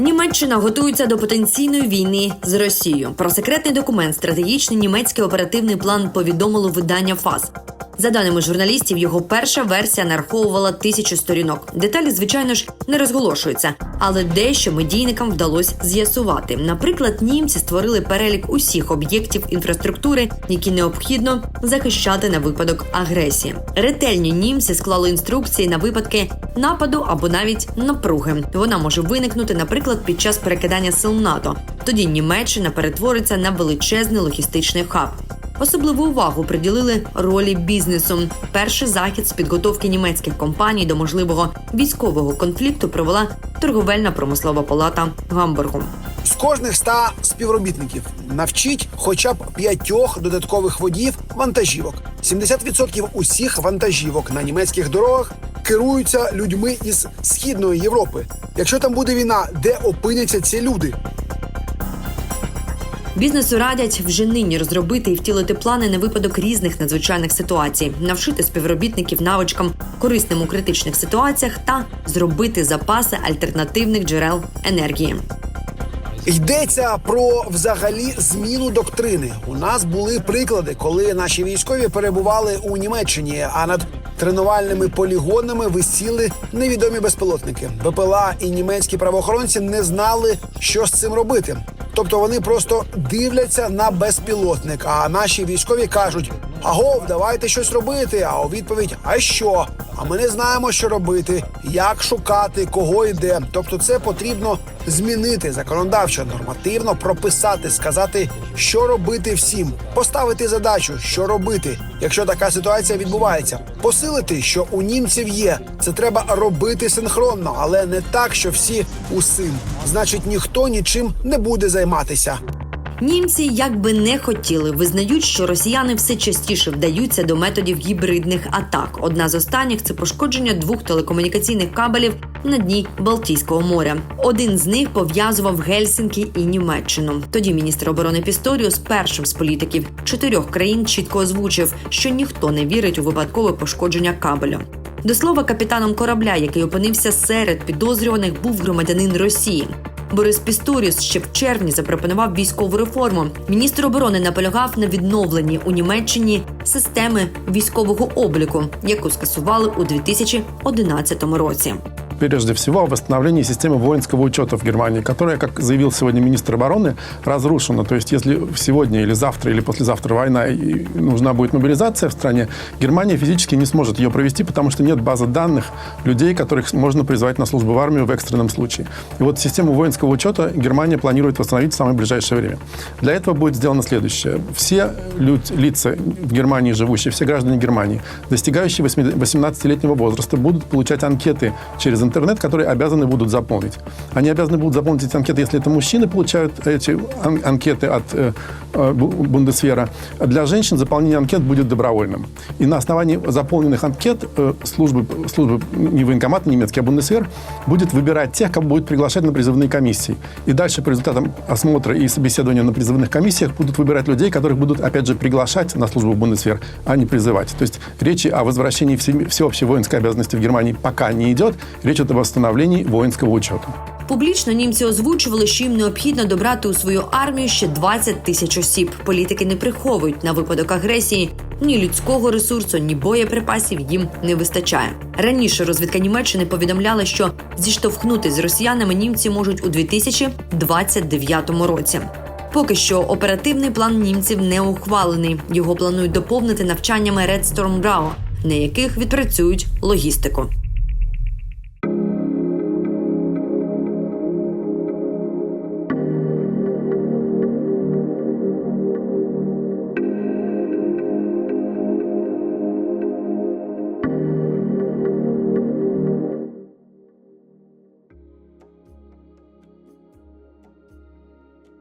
Німеччина готується до потенційної війни з Росією. Про секретний документ стратегічний німецький оперативний план повідомило видання ФАС. За даними журналістів, його перша версія нараховувала тисячу сторінок. Деталі, звичайно ж, не розголошуються, але дещо медійникам вдалося з'ясувати. Наприклад, німці створили перелік усіх об'єктів інфраструктури, які необхідно захищати на випадок агресії. Ретельні німці склали інструкції на випадки нападу або навіть напруги. Вона може виникнути, наприклад, під час перекидання сил НАТО. Тоді Німеччина перетвориться на величезний логістичний хаб. Особливу увагу приділили ролі бізнесу. Перший захід з підготовки німецьких компаній до можливого військового конфлікту провела торговельна промислова палата Гамбургу. З кожних ста співробітників навчіть хоча б п'ятьох додаткових водіїв вантажівок. 70% усіх вантажівок на німецьких дорогах керуються людьми із східної Європи. Якщо там буде війна, де опиняться ці люди? Бізнесу радять вже нині розробити і втілити плани на випадок різних надзвичайних ситуацій, навчити співробітників навичкам корисним у критичних ситуаціях та зробити запаси альтернативних джерел енергії. Йдеться про взагалі зміну доктрини. У нас були приклади, коли наші військові перебували у Німеччині, а над тренувальними полігонами висіли невідомі безпілотники. БПЛА і німецькі правоохоронці не знали, що з цим робити. Тобто вони просто дивляться на безпілотник. А наші військові кажуть: Агов, давайте щось робити. А у відповідь: А що? А ми не знаємо, що робити, як шукати, кого йде. Тобто, це потрібно змінити законодавчо, нормативно прописати, сказати, що робити всім, поставити задачу, що робити, якщо така ситуація відбувається, посилити, що у німців є. Це треба робити синхронно, але не так, що всі усім. Значить, ніхто нічим не буде займатися. Німці, як би не хотіли, визнають, що росіяни все частіше вдаються до методів гібридних атак. Одна з останніх це пошкодження двох телекомунікаційних кабелів на дні Балтійського моря. Один з них пов'язував Гельсінкі і Німеччину. Тоді міністр оборони Пісторіус першим з політиків чотирьох країн чітко озвучив, що ніхто не вірить у випадкове пошкодження кабелю. До слова, капітаном корабля, який опинився серед підозрюваних, був громадянин Росії. Борис Пістуріс ще в червні запропонував військову реформу. Міністр оборони наполягав на відновленні у Німеччині системи військового обліку, яку скасували у 2011 році. Прежде всего о восстановлении системы воинского учета в Германии, которая, как заявил сегодня министр обороны, разрушена. То есть если сегодня или завтра или послезавтра война и нужна будет мобилизация в стране, Германия физически не сможет ее провести, потому что нет базы данных людей, которых можно призвать на службу в армию в экстренном случае. И вот систему воинского учета Германия планирует восстановить в самое ближайшее время. Для этого будет сделано следующее. Все люд- лица в Германии живущие, все граждане Германии, достигающие 18-летнего возраста, будут получать анкеты через интернет, которые обязаны будут заполнить. Они обязаны будут заполнить эти анкеты, если это мужчины получают эти ан- анкеты от э, э, Бу- Бундесвера. А Для женщин заполнение анкет будет добровольным. И на основании заполненных анкет э, службы, службы не военкомат немецкий, а Бундесвер будет выбирать тех, кого будет приглашать на призывные комиссии. И дальше по результатам осмотра и собеседования на призывных комиссиях будут выбирать людей, которых будут, опять же, приглашать на службу в Бундесвер, а не призывать. То есть речи о возвращении всеобщей воинской обязанности в Германии пока не идет. Речь идет о восстановлении воинского учета. Публічно німці озвучували, що їм необхідно добрати у свою армію ще 20 тисяч осіб. Політики не приховують на випадок агресії. Ні людського ресурсу, ні боєприпасів їм не вистачає. Раніше розвідка Німеччини повідомляла, що зіштовхнути з росіянами німці можуть у 2029 році. Поки що оперативний план німців не ухвалений. Його планують доповнити навчаннями Red Storm Bravo, на яких відпрацюють логістику.